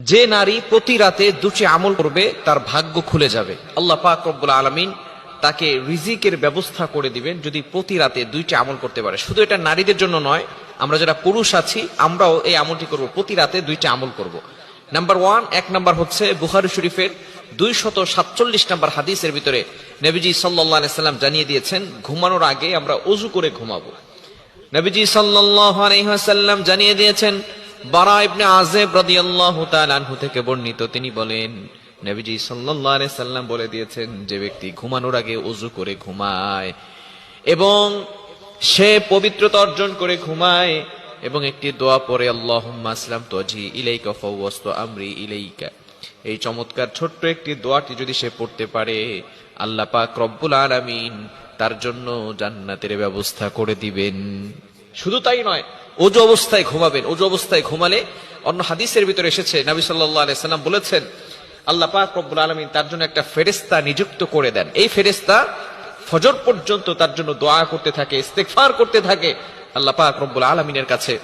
যে নারী প্রতি রাতে দুটি আমল করবে, তার ভাগ্য খুলে যাবে। আল্লাহ পাক রব্বুল আলমিন তাকে রিজিকের ব্যবস্থা করে দিবেন যদি প্রতি রাতে দুইটি আমল করতে পারে। শুধু এটা নারীদের জন্য নয়, আমরা যারা পুরুষ আছি, আমরাও এই আমলটি করব। প্রতি রাতে দুইটি আমল করব। নাম্বার ওয়ান, এক নাম্বার হচ্ছে বুখারি শরীফের দুই শত সাতচল্লিশ নাম্বার হাদিসের ভিতরে নবীজি সাল্লাহ সাল্লাম জানিয়ে দিয়েছেন, ঘুমানোর আগে আমরা অজু করে ঘুমাবো। নবীজি ওয়াসাল্লাম জানিয়ে দিয়েছেন বারা ইবনে আযিব রাদিয়াল্লাহু তাআলা আনহু থেকে বর্ণিত, তিনি বলেন, নবীজি সাল্লাল্লাহু আলাইহি সাল্লাম বলে দিয়েছেন যে ব্যক্তি ঘুমানোর আগে ওযু করে ঘুমায় এবং সে পবিত্রতা অর্জন করে ঘুমায় এবং একটি দোয়া পড়ে, আল্লাহুম্মা আসলাম তোজি ইলাইকা ফাওয়াস্তু আমরি ইলাইকা। এই চমৎকার ছোট্ট একটি দোয়াটি যদি সে পড়তে পারে, আল্লাহ পাক রব্বুল আলামিন তার জন্য জান্নাতের ব্যবস্থা করে দিবেন। শুধু তাই নয় ওজু অবস্থায় ঘুমাবেন ওজু অবস্থায় ঘুমালে অন্য হাদিসের ভিতরে এসেছে, নবী সাল্লাল্লাহু আলাইহি সাল্লাম বলেছেন, আল্লাহ পাক রব্বুল আলামিন তার জন্য একটা ফেরেশতা নিযুক্ত করে দেন। এই ফেরেশতা ফজর পর্যন্ত তার জন্য দোয়া করতে থাকে, ইস্তেগফার করতে থাকে। আল্লাহ পাক রব্বুল আলামিনের কাছে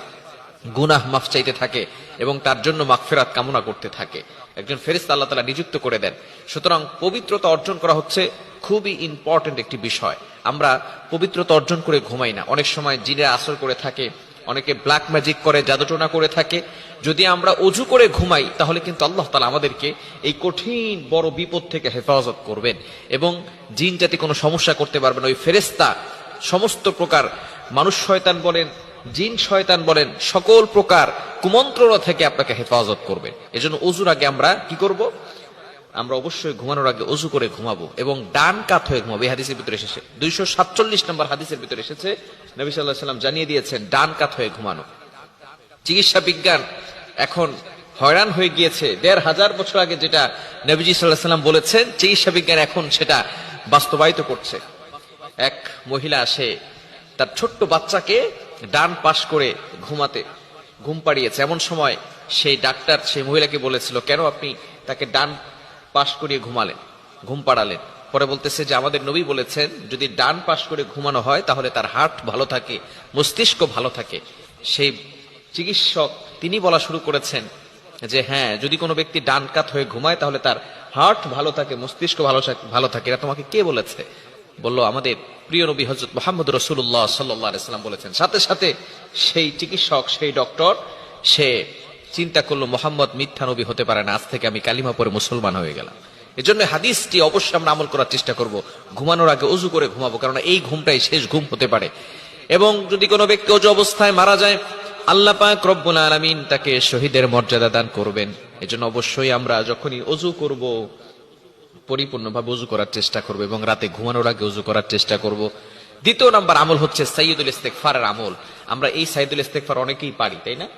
গুনাহ মাফ চাইতে থাকে এবং তার জন্য মাগফিরাত কামনা করতে থাকে। একজন ফেরিস্তা আল্লাহ তালা নিযুক্ত করে দেন। সুতরাং পবিত্রতা অর্জন করা হচ্ছে খুবই ইম্পর্টেন্ট একটি বিষয়। আমরা পবিত্রতা অর্জন করে ঘুমাই না। অনেক সময় জিনের আসর করে থাকে, অনেকে ব্ল্যাক ম্যাজিক করে, জাদুটোনা করে থাকে। যদি আমরা অজু করে ঘুমাই, তাহলে কিন্তু আল্লাহ তালা আমাদেরকে এই কঠিন, বড় বিপদ থেকে হেফাজত করবেন। এবং জিন জাতি কোনো সমস্যা করতে পারবে না। ওই ফেরেস্তা সমস্ত প্রকার মানুষ শয়তান বলেন, জিন শয়তান বলেন, সকল প্রকার কুমন্ত্রণা থেকে আপনাকে হেফাজত করবে। এজন্য অজুর আগে আমরা কি করব? আমরা অবশ্যই ঘুমানোর আগে অজু করে ঘুমাবো এবং ডান কাত হয়ে ঘুমাবো। এই হাদিসের ভিতরে এসেছে। দুইশো সাতচল্লিশ নম্বর হাদিসের ভিতরে এসেছে, নবী সাল্লাহ সাল্লাম জানিয়ে দিয়েছেন, ডান কাত হয়ে ঘুমানো। চিকিৎসা বিজ্ঞান এখন হয়রান হয়ে গিয়েছে। দেড় হাজার বছর আগে যেটা নবীজি সাল্লাহ সাল্লাম বলেছেন, চিকিৎসা বিজ্ঞান এখন সেটা বাস্তবায়িত করছে। এক মহিলা আসে তার ছোট্ট বাচ্চাকে ডান পাশ করে ঘুমাতে ঘুম পাড়িয়েছে। এমন সময় সেই ডাক্তার, সেই মহিলাকে বলেছিল, কেন আপনি তাকে ডান পাশ করিয়ে ঘুমালেন, ঘুম পাড়ালেন। পরে বলতেছে যে, আমাদের নবী বলেছেন, যদি ডান পাশ করে ঘুমানো হয়, তাহলে তার হার্ট ভালো থাকে, মস্তিষ্ক ভালো থাকে। সেই চিকিৎসক তিনি বলা শুরু করেছেন যে হ্যাঁ যদি কোনো ব্যক্তি ডান কাত হয়ে ঘুমায়, তাহলে তার হার্ট ভালো থাকে, মস্তিষ্ক ভালো ভালো থাকে। এটা তোমাকে কে বলেছে? বলল, আমাদের প্রিয় নবী হজরত মোহাম্মদ রসুল্লাহ সাল্লাহ সাল্লাম বলেছেন। সাথে সাথে সেই চিকিৎসক, সেই ডক্টর, সে চিন্তা করল, মোহাম্মদ মিথ্যা নবী হতে পারে না, আজ থেকে আমি কালিমা পরে মুসলমান হয়ে গেলাম। এজন্য হাদিসটি অবশ্যই আমরা আমল করার চেষ্টা করব। ঘুমানোর আগে অজু করে ঘুমাবো কারণ এই ঘুমটাই শেষ ঘুম হতে পারে। এবং যদি কোনো ব্যক্তি অজু অবস্থায় মারা যায়, আল্লাহ পাক রব্বুল আলামিন তাকে শহীদের মর্যাদা দান করবেন। এজন্য অবশ্যই আমরা যখনই অজু করব, পরিপূর্ণভাবে উজু করার চেষ্টা করব এবং রাতে ঘুমানোর আগে উজু করার চেষ্টা করব। দ্বিতীয় নাম্বার আমল হচ্ছে সাইয়দুল ইস্তেকফারের আমল। আমরা এই সাইদুল ইস্তেকফার অনেকেই পারি, তাই না?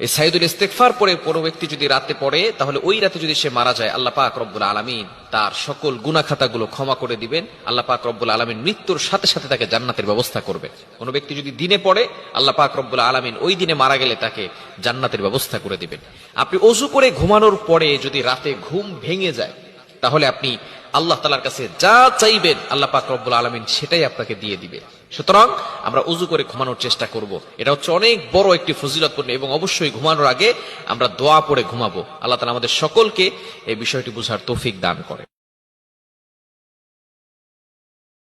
এই সাইদুল ইস্তেকফার পরে কোনো ব্যক্তি যদি রাতে পড়ে, তাহলে ওই রাতে যদি সে মারা যায়, আল্লাহ পাক রব্বুল আলামিন তার সকল গুনাখাতাগুলো ক্ষমা করে দিবেন। আল্লাহ পাক রব্বুল আলামিন মৃত্যুর সাথে সাথে তাকে জান্নাতের ব্যবস্থা করবেন কোনো ব্যক্তি যদি দিনে পড়ে, আল্লাহ পাক রব্বুল আলামিন ওই দিনে মারা গেলে তাকে জান্নাতের ব্যবস্থা করে দিবেন। আপনি অজু করে ঘুমানোর পরে যদি রাতে ঘুম ভেঙে যায়, তাহলে আপনি আল্লাহ তালার কাছে যা চাইবেন আল্লাহ পাক রব্বুল আলমিন সেটাই আপনাকে দিয়ে দিবে। সুতরাং আমরা উজু করে ঘুমানোর চেষ্টা করব। এটা হচ্ছে অনেক বড় একটি ফজিলতপূর্ণ এবং অবশ্যই ঘুমানোর আগে আমরা দোয়া পড়ে ঘুমাবো। আল্লাহ তালা আমাদের সকলকে এই বিষয়টি বুঝার তৌফিক দান করে